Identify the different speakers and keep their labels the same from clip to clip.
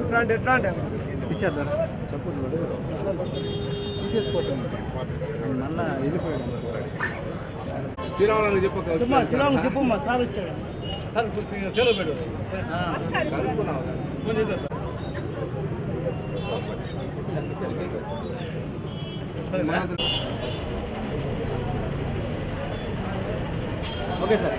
Speaker 1: ఎట్లాంటి ఎట్లాంటి
Speaker 2: తీసేద్దారా చప్పుడు తీసేసుకోవటం మళ్ళా వెళ్ళిపోయాడు.
Speaker 1: శ్రీరాములు చెప్పక
Speaker 2: శ్రీరామ్ చెప్పు మా సార్ వచ్చాడు.
Speaker 1: సార్ సెలవు పెట్టు. ఫోన్ చేశా సార్.
Speaker 2: Okay sir.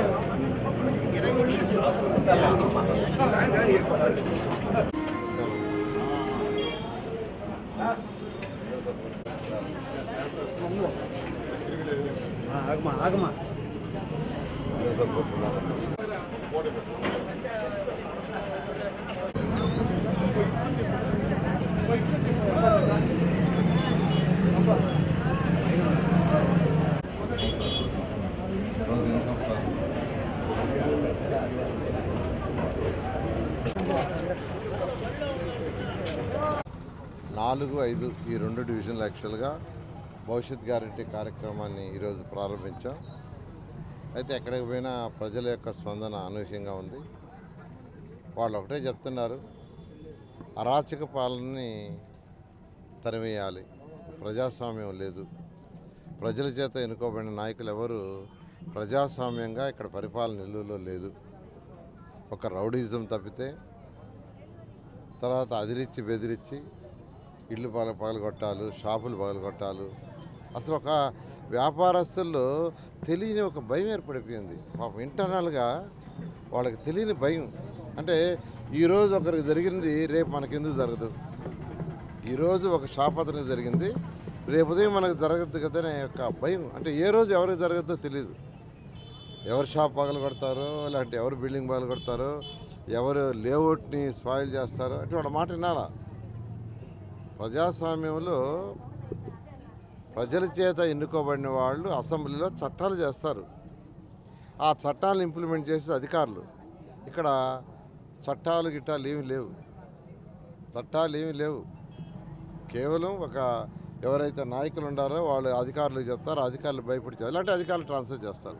Speaker 3: నాలుగు ఐదు ఈ రెండు డివిజన్లు యాక్చువల్గా భవిష్యత్ గ్యారంటీ కార్యక్రమాన్ని ఈరోజు ప్రారంభించాం. అయితే ఎక్కడికి పోయినా ప్రజల యొక్క స్పందన అనూహ్యంగా ఉంది. వాళ్ళు ఒకటే చెప్తున్నారు అరాచక పాలనని తరివేయాలి ప్రజాస్వామ్యం లేదు. ప్రజల చేత ఎన్నుకోబడిన నాయకులు ఎవరు ప్రజాస్వామ్యంగా ఇక్కడ పరిపాలన నిలువలో లేదు. ఒక రౌడీజం తప్పితే తర్వాత అదిరిచ్చి బెదిరించి ఇల్లు పగల పగలగొట్టాలు షాపులు పగలగొట్టాలు. అసలు ఒక వ్యాపారస్తుల్లో తెలియని ఒక భయం ఏర్పడిపోయింది. పాపం ఇంటర్నల్గా వాళ్ళకి తెలియని భయం. అంటే ఈరోజు ఒకరికి జరిగింది రేపు మనకెందుకు జరగదు? ఈరోజు ఒక షాప్ అతనికి జరిగింది రేపు ఉదయం మనకు జరగదు కదా యొక్క భయం. అంటే ఏ రోజు ఎవరికి జరగద్దో తెలియదు ఎవరు షాప్ పగలు కొడతారో లేదంటే ఎవరు బిల్డింగ్ పగలు కొడతారో ఎవరు లేఅవుట్ని స్పాయిల్ చేస్తారో అంటే వాళ్ళ మాట వినాలా? ప్రజాస్వామ్యంలో ప్రజల చేత ఎన్నుకోబడిన వాళ్ళు అసెంబ్లీలో చట్టాలు చేస్తారు. ఆ చట్టాలను ఇంప్లిమెంట్ చేసే అధికారులు. ఇక్కడ చట్టాలు గిట్టాలు ఏమీ లేవు. చట్టాలు ఏమీ లేవు. కేవలం ఒక ఎవరైతే నాయకులు ఉండారో వాళ్ళు అధికారులు చెప్తారో అధికారులు భయపడి ఇలాంటి అధికారులు ట్రాన్స్ఫర్ చేస్తారు.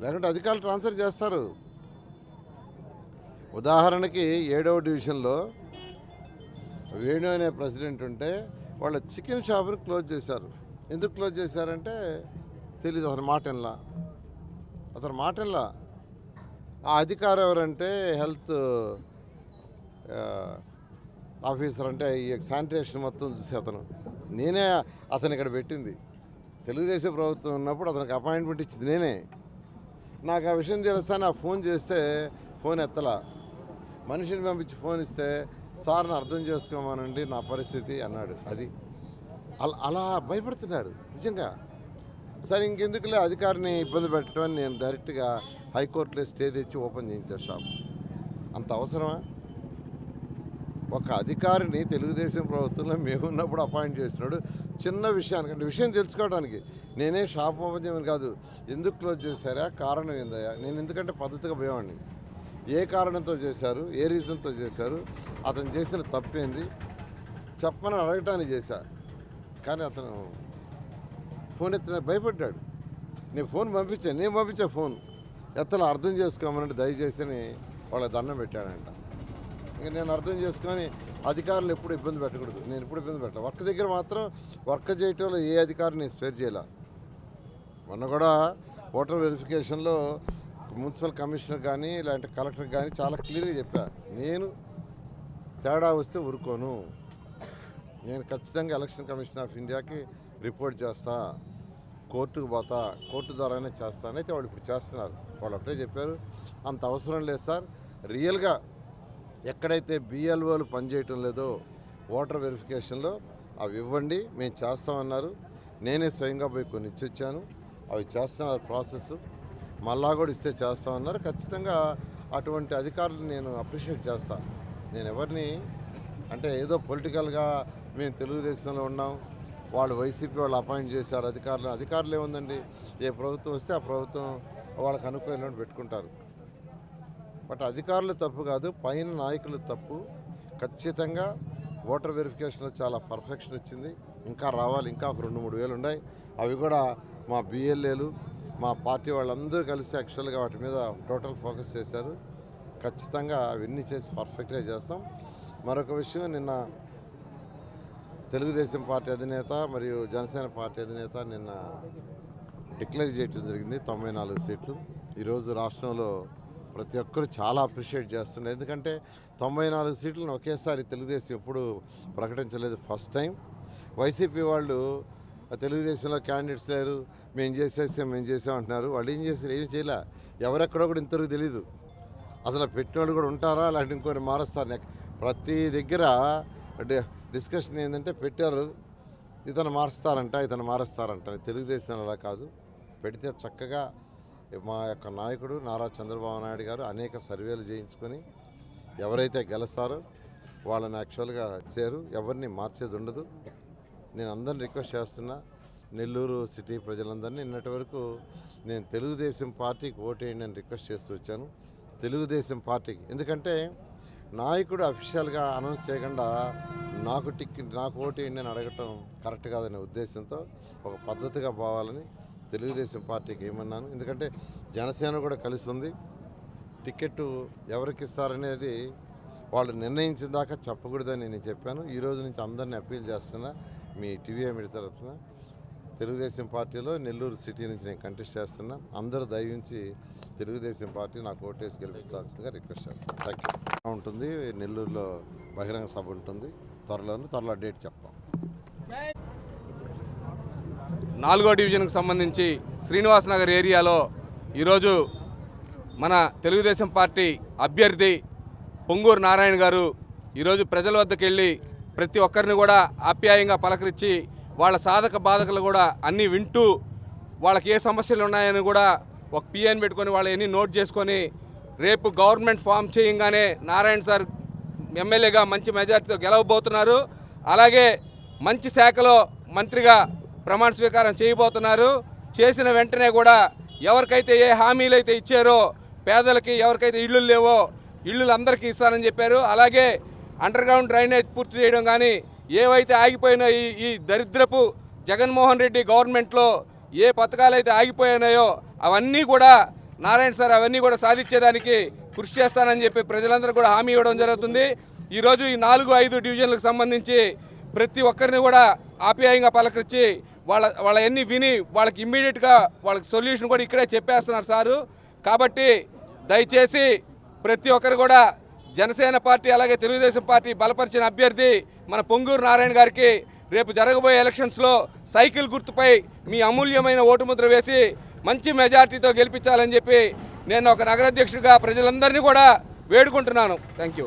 Speaker 3: లేకుంటే అధికారులు ట్రాన్స్ఫర్ చేస్తారు. ఉదాహరణకి ఏడవ డివిజన్లో వేణు అనే ప్రెసిడెంట్ ఉంటే వాళ్ళ చికెన్ షాప్ని క్లోజ్ చేశారు. ఎందుకు క్లోజ్ చేశారంటే తెలీదు అతని మాటల్లా అతని మాటల్లా ఆ అధికారం ఎవరంటే హెల్త్ ఆఫీసర్ అంటే ఈ శానిటేషన్ మొత్తం చూసి అతను. నేనే అతను ఇక్కడ పెట్టింది. తెలుగుదేశం ప్రభుత్వం ఉన్నప్పుడు అతనికి అపాయింట్మెంట్ ఇచ్చింది నేనే. నాకు ఆ విషయం తెలుస్తాను ఆ ఫోన్ చేస్తే ఫోన్ ఎత్తలా. మనిషిని పంపించి ఫోన్ ఇస్తే సార్ని అర్థం చేసుకోమనండి నా పరిస్థితి అన్నాడు. అది అలా అలా భయపడుతున్నారు నిజంగా. సరే ఇంకెందుకులే అధికారిని ఇబ్బంది పెట్టడం నేను డైరెక్ట్గా హైకోర్టులో స్టే తెచ్చి ఓపెన్ చేయించా షాప్ అంత అవసరమా? ఒక అధికారిని తెలుగుదేశం ప్రభుత్వంలో మేము ఉన్నప్పుడు అపాయింట్ చేస్తున్నాడు. చిన్న విషయానికి అంటే విషయం తెలుసుకోవడానికి నేనే షాప్ ఓపెన్ చేయమని కాదు ఎందుకు క్లోజ్ చేశారా? కారణం ఏందయ్యా? నేను ఎందుకంటే పద్ధతిగా పోయేవాడిని ఏ కారణంతో చేశారు ఏ రీజన్తో చేశారు అతను చేసిన తప్పేంది? చెప్పమని అడగటానికి చేశా. కానీ అతను ఫోన్ ఎత్తిన భయపడ్డాడు. నేను ఫోన్ పంపించాను నేను పంపించా ఫోన్. ఎత్తలో అర్థం చేసుకోమనంటే దయచేసి అని వాళ్ళ దండం పెట్టాడంట. ఇంకా నేను అర్థం చేసుకొని అధికారులు ఎప్పుడు ఇబ్బంది పెట్టకూడదు. నేను ఎప్పుడు ఇబ్బంది పెట్టాను వర్క్ దగ్గర మాత్రం వర్క్ చేయటంలో ఏ అధికారిని నేను స్పేర్ చేయాల. మొన్న కూడా ఓటర్ వెరిఫికేషన్లో మున్సిపల్ కమిషనర్ కానీ ఇలాంటి కలెక్టర్ కానీ చాలా క్లియర్గా చెప్పా. నేను తేడా వస్తే ఊరుకోను. నేను ఖచ్చితంగా ఎలక్షన్ కమిషన్ ఆఫ్ ఇండియాకి రిపోర్ట్ చేస్తా. కోర్టుకు పోతా. కోర్టు ద్వారానే చేస్తాను అయితే వాళ్ళు ఇప్పుడు చేస్తున్నారు. వాళ్ళు ఒకటే చెప్పారు. అంత అవసరం లేదు సార్. రియల్గా ఎక్కడైతే బిఎల్ఓలు పనిచేయటం లేదో ఓటర్ వెరిఫికేషన్లో అవి ఇవ్వండి. మేము చేస్తామన్నారు. నేనే స్వయంగా పోయి కొన్ని ఇచ్చొచ్చాను. అవి చేస్తున్నారు ప్రాసెస్. మళ్ళా కూడా ఇస్తే చేస్తామన్నారు ఖచ్చితంగా అటువంటి అధికారులు నేను అప్రిషియేట్ చేస్తాను నేను ఎవరిని అంటే ఏదో పొలిటికల్గా మేము తెలుగుదేశంలో ఉన్నాం వాళ్ళు వైసీపీ వాళ్ళు అపాయింట్ చేశారు అధికారులు అధికారులు ఏముందండి? ఏ ప్రభుత్వం వస్తే ఆ ప్రభుత్వం వాళ్ళకి అనుకూలంగా పెట్టుకుంటారు. బట్ అధికారులు తప్పు కాదు పైన నాయకులు తప్పు. ఖచ్చితంగా ఓటర్ వెరిఫికేషన్లో చాలా పర్ఫెక్షన్ వచ్చింది. ఇంకా రావాలి ఇంకా ఒక రెండు మూడు వేలు ఉన్నాయి. అవి కూడా మా బిఎల్ఏలు మా పార్టీ వాళ్ళందరూ కలిసి యాక్చువల్గా వాటి మీద టోటల్ ఫోకస్ చేశారు. ఖచ్చితంగా అవన్నీ చేసి పర్ఫెక్ట్గా చేస్తాం. మరొక విషయం నిన్న తెలుగుదేశం పార్టీ అధినేత మరియు జనసేన పార్టీ అధినేత నిన్న డిక్లేర్ చేయడం జరిగింది తొంభై నాలుగు సీట్లు. ఈరోజు రాష్ట్రంలో ప్రతి ఒక్కరు చాలా అప్రిషియేట్ చేస్తున్నారు. ఎందుకంటే తొంభై నాలుగు సీట్లను ఒకేసారి తెలుగుదేశం ఎప్పుడు ప్రకటించలేదు ఫస్ట్ టైం. వైసీపీ వాళ్ళు తెలుగుదేశంలో క్యాండిడేట్స్ లేరు మేము చేసేసాం మేము చేసాం అంటున్నారు. వాళ్ళు ఏం చేశారు ఏం చేయలే. ఎవరెక్కడో కూడా ఇంతవరకు తెలియదు అసలు పెట్టినోళ్ళు కూడా ఉంటారా? అలాంటి ఇంకొని మారుస్తారు. ప్రతి దగ్గర డిస్కషన్ ఏంటంటే పెట్టారు. ఇతను మారుస్తారంట ఇతను మారుస్తారంట. తెలుగుదేశం అలా కాదు. పెడితే చక్కగా మా యొక్క నాయకుడు నారా చంద్రబాబు నాయుడు గారు అనేక సర్వేలు చేయించుకొని ఎవరైతే గెలుస్తారో వాళ్ళని యాక్చువల్గా చేరు. ఎవరిని మార్చేది ఉండదు. నేను అందరిని రిక్వెస్ట్ చేస్తున్నా నెల్లూరు సిటీ ప్రజలందరినీ నిన్నటి వరకు నేను తెలుగుదేశం పార్టీకి ఓటేయండి అని రిక్వెస్ట్ చేస్తూ వచ్చాను. తెలుగుదేశం పార్టీకి. ఎందుకంటే నాయకుడు అఫీషియల్గా అనౌన్స్ చేయకుండా నాకు టిక్ నాకు ఓటేయండి అని అడగటం కరెక్ట్ కాదనే ఉద్దేశంతో ఒక పద్ధతిగా పోవాలని తెలుగుదేశం పార్టీకి ఏమన్నాను. ఎందుకంటే జనసేన కూడా కలిసి ఉంది టికెట్ ఎవరికి ఇస్తారనేది వాళ్ళు నిర్ణయించిన దాకా చెప్పకూడదని నేను చెప్పాను. ఈ రోజు నుంచి అందరినీ అప్పీల్ చేస్తున్నా. మీ టీవీ మీడియా తరఫున తెలుగుదేశం పార్టీలో నెల్లూరు సిటీ నుంచి నేను కంటెస్ట్ చేస్తున్నా. అందరూ దయించి తెలుగుదేశం పార్టీ నాకు ఓటేసి గెలిపించాల్సిందిగా రిక్వెస్ట్ చేస్తాను థ్యాంక్ యూ ఉంటుంది? నెల్లూరులో బహిరంగ సభ ఉంటుంది. త్వరలోనే త్వరలో డేట్ చెప్తాం.
Speaker 4: నాలుగో డివిజన్కు సంబంధించి శ్రీనివాస్ నగర్ ఏరియాలో ఈరోజు మన తెలుగుదేశం పార్టీ అభ్యర్థి పొంగూరు నారాయణ గారు ఈరోజు ప్రజల వద్దకు వెళ్ళి ప్రతి ఒక్కరిని కూడా ఆప్యాయంగా పలకరించి వాళ్ళ సాధక బాధకులు కూడా అన్నీ వింటూ వాళ్ళకి ఏ సమస్యలు ఉన్నాయని కూడా ఒక పిఎన్ పెట్టుకొని వాళ్ళు ఎన్ని నోట్ చేసుకొని రేపు గవర్నమెంట్ ఫామ్ చేయంగానే నారాయణ సార్ ఎమ్మెల్యేగా మంచి మెజార్టీతో గెలవబోతున్నారు. అలాగే మంచి శాఖలో మంత్రిగా ప్రమాణ స్వీకారం చేయబోతున్నారు. చేసిన వెంటనే కూడా ఎవరికైతే ఏ హామీలు అయితే ఇచ్చారో పేదలకి ఎవరికైతే ఇళ్ళు లేవో ఇళ్ళు అందరికీ ఇస్తారని చెప్పారు. అలాగే అండర్ గ్రౌండ్ డ్రైనేజ్ పూర్తి చేయడం కానీ ఏవైతే ఆగిపోయిన ఈ ఈ దరిద్రపు జగన్మోహన్ రెడ్డి గవర్నమెంట్లో ఏ పథకాలు అయితే ఆగిపోయినాయో అవన్నీ కూడా నారాయణ సార్ అవన్నీ కూడా సాధించేదానికి కృషి చేస్తానని చెప్పి ప్రజలందరూ కూడా హామీ ఇవ్వడం జరుగుతుంది. ఈరోజు ఈ నాలుగు ఐదు డివిజన్లకు సంబంధించి ప్రతి ఒక్కరిని కూడా ఆప్యాయంగా పలకరించి వాళ్ళ వాళ్ళ అన్ని విని వాళ్ళకి ఇమ్మీడియట్గా వాళ్ళకి సొల్యూషన్ కూడా ఇక్కడే చెప్పేస్తున్నారు సారు. కాబట్టి దయచేసి ప్రతి ఒక్కరు కూడా జనసేన పార్టీ అలాగే తెలుగుదేశం పార్టీ బలపరిచిన అభ్యర్థి మన పొంగూరు నారాయణ గారికి రేపు జరగబోయే ఎలక్షన్స్లో సైకిల్ గుర్తుపై మీ అమూల్యమైన ఓటు ముద్ర వేసి మంచి మెజార్టీతో గెలిపించాలని చెప్పి నేను ఒక నగరాధ్యక్షుడిగా ప్రజలందరినీ కూడా వేడుకుంటున్నాను. Thank you